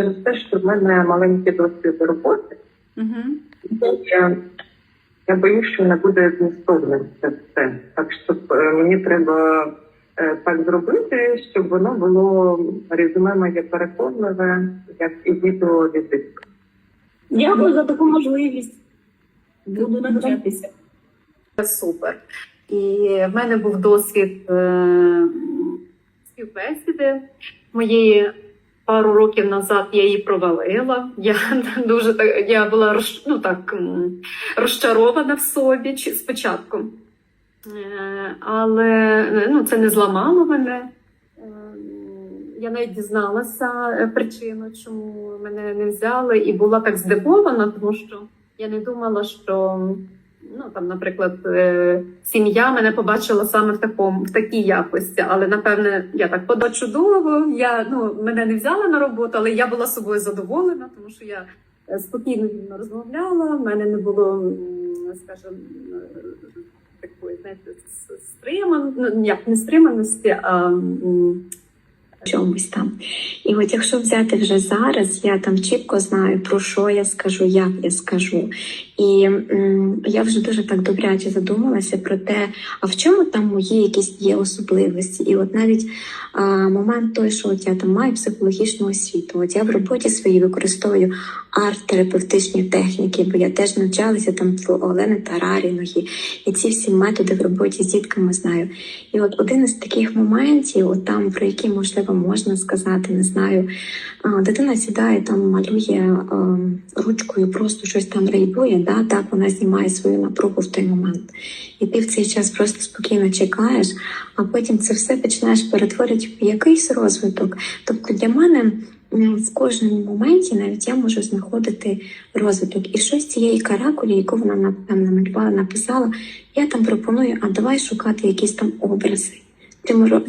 через те, що в мене маленький досвід роботи, Угу. я, я боюсь, що не буде змістовним це все. Так що е, мені треба е, так зробити, щоб воно було резюме моє переконливе, як і відеовізитка. Дякую за таку можливість. Буду навчатися. Супер. І в мене був досвід е, співбесіди моєї. Пару років назад я її провалила. Я дуже я була ну, так, розчарована в собі спочатку. Е, Але е, ну, це не зламало мене. Е, Я навіть дізналася причину, чому мене не взяли, і була так здивована, тому що я не думала, що ну там, наприклад, е, сім'я мене побачила саме в такому в такій якості. Але напевне я так подала чудово. Я ну мене не взяли на роботу, але я була собою задоволена, тому що я е, спокійно вільно розмовляла. В мене не було, скажімо, е, такої знаєте, стриман, ну як не стриманості, а чомусь там. І от якщо взяти вже зараз, я там чітко знаю, про що я скажу, як я скажу. І м, я вже дуже так добряче задумалася про те, а в чому там мої якісь є особливості. І от навіть а, момент той, що от я там маю психологічну освіту, от я в роботі своїй використовую арт-терапевтичні техніки, бо я теж навчалася там в Олени Тараріної, і ці всі методи в роботі з дітками знаю. І от один із таких моментів, от там про які можливо можна сказати, не знаю. Дитина сідає, там малює ручкою, просто щось там рейбує, да, так вона знімає свою напругу в той момент. І ти в цей час просто спокійно чекаєш, а потім це все починаєш перетворювати в якийсь розвиток. Тобто для мене в кожному моменті навіть я можу знаходити розвиток. І щось цієї каракулі, яку вона напевно намалювала, написала, я там пропоную, а давай шукати якісь там образи.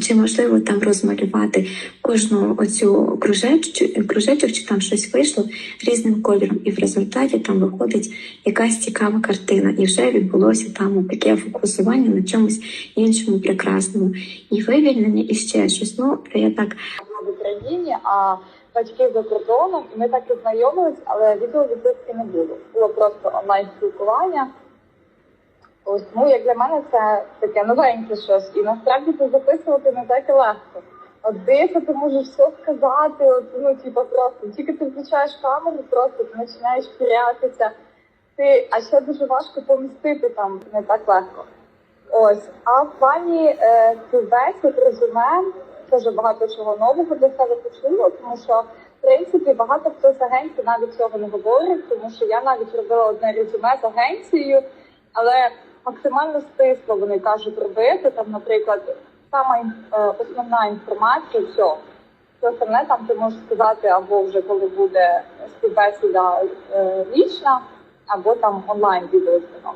Чи, можливо там розмалювати кожну оцю кружечку, кружечок, чи там щось вийшло різним кольором, і в результаті там виходить якась цікава картина, і вже відбулося там таке фокусування на чомусь іншому прекрасному, і вивільнення, і ще щось. Ну я так в Україні, а батьки за кордоном. І ми так і знайомились, але відеовізитки не було. Було просто онлайн спілкування. Тому як для мене це таке новеньке щось. І насправді це записувати не так і легко. От здається, ти можеш все сказати, от, ну типа просто тільки ти включаєш камеру, просто ти починаєш фірятися. Ти, а ще дуже важко помістити там не так легко. Ось, а в плані е, співбесід, резюме, дуже багато чого нового для себе почула, тому що в принципі багато хто з агенцій навіть цього не говорить, тому що я навіть робила одне резюме з агенцією, але максимально стисло вони кажуть робити. Там, наприклад, сама е, основна інформація, все. Все остальне там ти можеш сказати або вже коли буде співбесіда е, вічна, або там онлайн відеозвінок.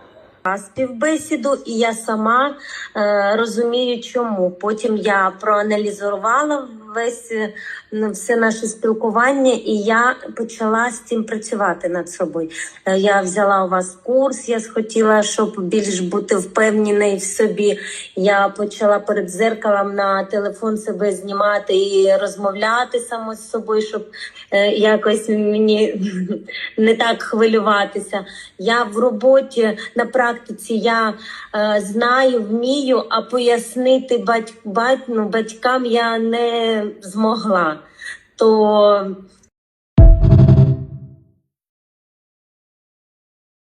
Співбесіду, і я сама е, розумію, чому. Потім я проаналізувала весь е, ну, все наше спілкування, і я почала з цим працювати над собою. Е, я взяла у вас курс, я схотіла, щоб більш бути впевненою в собі. Я почала перед зеркалом на телефон себе знімати і розмовляти само з собою, щоб е, якось мені не так хвилюватися. Я в роботі на практиці я знаю, вмію, а пояснити бать, бать, ну, батькам я не змогла. То